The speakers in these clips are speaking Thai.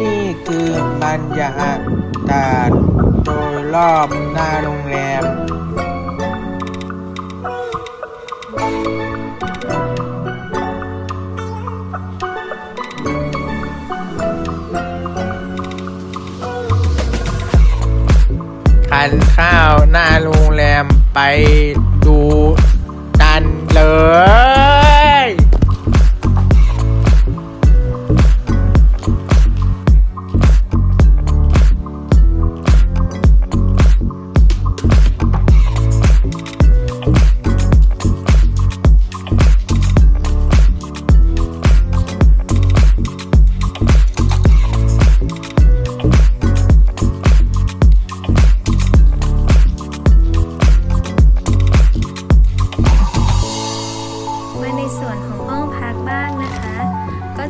นี่คือบรรยากาศโดยรอบหน้าโรงแรม ทานข้าวหน้าโรงแรมไปดูกันเลย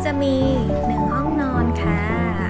จะมี 1 ห้องนอนค่ะ